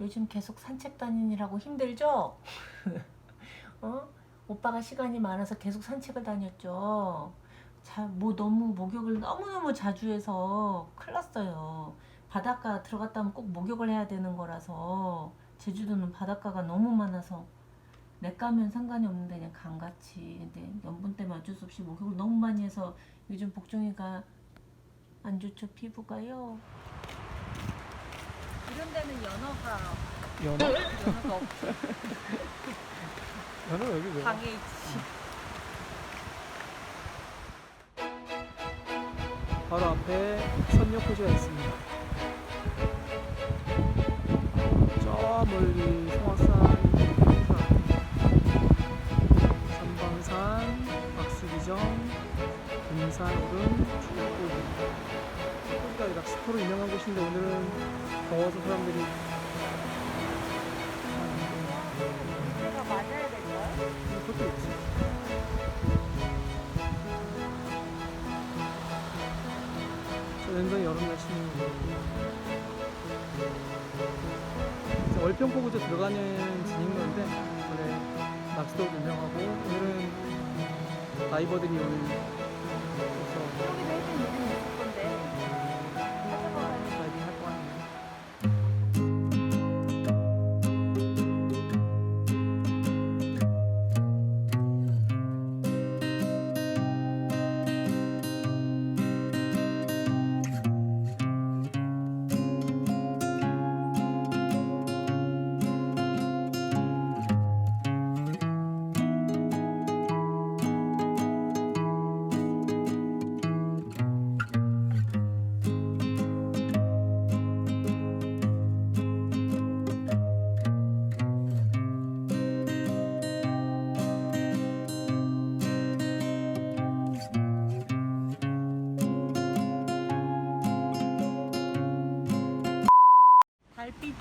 요즘 계속 산책 다니느라고 힘들죠? 어? 오빠가 시간이 많아서 계속 산책을 다녔죠. 자, 뭐 너무 목욕을 너무너무 자주 해서 큰일 났어요. 바닷가 들어갔다 하면 꼭 목욕을 해야 되는 거라서 제주도는 바닷가가 너무 많아서 내가면 상관이 없는데 그냥 강같이 근데 염분 때문에 어쩔 수 없이 목욕을 너무 많이 해서 요즘 복종이가 안 좋죠 피부가요. 연어가 연어? 연어가 없 연어 여기 왜? 방에 있지. 바로 앞에 선녀포지가 있습니다. 저 멀리 한산, 삼방산, 박수기정, 금산오름, 출고기. 출고기가 낚시터로 유명한 곳인데 오늘은 더워서 사람들이 내가 맞아야 될 거야? 그것도 있지. 저 완전 여름 날씨는 이제 월평포구도 들어가는 진입로인데 원래 낚시도 유명하고 오늘은 다이버들이 오는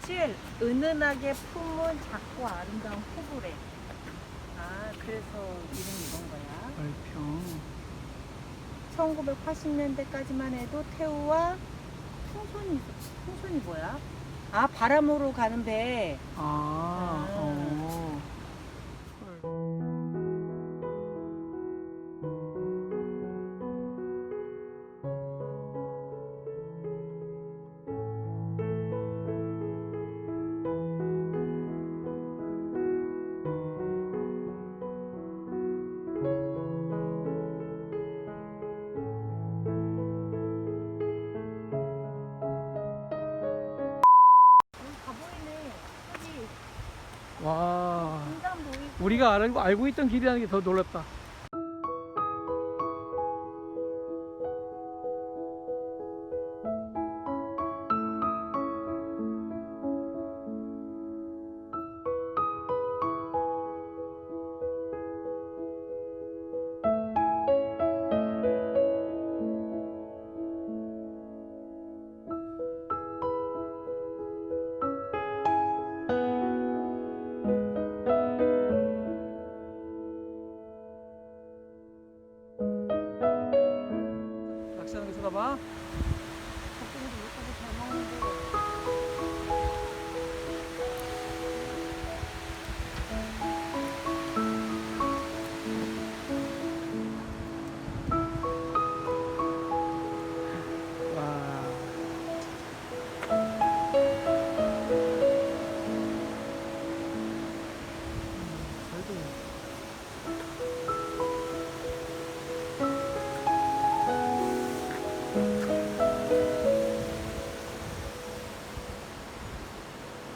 7. 은은하게 품은 작고 아름다운 포구래. 아, 그래서 이름이 이런 거야. 얼평. 1980년대까지만 해도 태우와 풍선이, 풍선이 뭐야? 아, 바람으로 가는 배. 아, 아. 어. 와. 우리가 알고, 알고 있던 길이라는 게 더 놀랍다.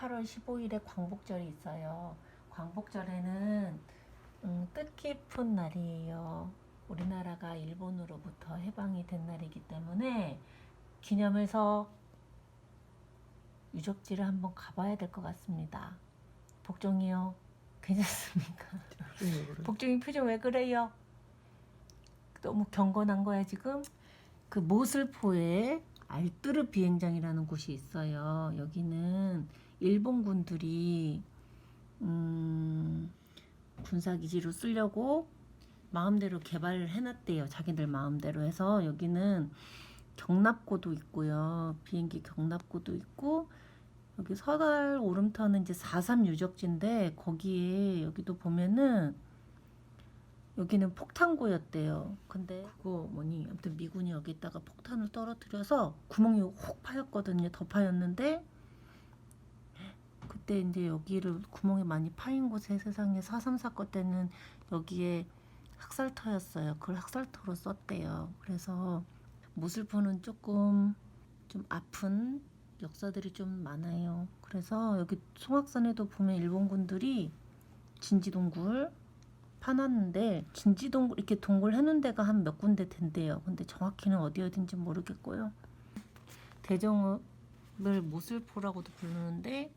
8월 15일에 광복절이 있어요. 광복절에는 음, 뜻깊은 날이에요. 우리나라가 일본으로부터 해방이 된 날이기 때문에 기념해서 유적지를 한번 가봐야 될 것 같습니다. 복종이요. 괜찮습니까? 복종이 표정 왜 그래요? 너무 경건한 거야 지금? 그 모슬포에 알뜨르 비행장이라는 곳이 있어요. 여기는 일본군들이 음, 군사기지로 쓰려고 마음대로 개발을 해놨대요. 자기들 마음대로 해서 여기는 경납고도 있고요. 비행기 경납고도 있고 여기 서달 오름터는 이제 4.3 유적지인데 거기에 여기도 보면은 여기는 폭탄고였대요. 근데 그거 뭐니 아무튼 미군이 여기다가 폭탄을 떨어뜨려서 구멍이 혹 파였거든요. 더 파였는데 그때 이제 여기를 구멍이 많이 파인 곳에 세상에 4.3 사건 때는 여기에 학살터였어요. 그걸 학살터로 썼대요. 그래서 모슬포는 조금 좀 아픈 역사들이 좀 많아요. 그래서 여기 송악산에도 보면 일본군들이 진지동굴 파놨는데 진지동굴 이렇게 동굴 해놓은 데가 한 몇 군데 된대요. 근데 정확히는 어디 어딘지 모르겠고요. 대정읍을 모슬포라고도 부르는데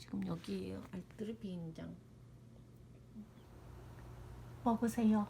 지금 여기에요. 알뜨르 비행장. 먹으세요.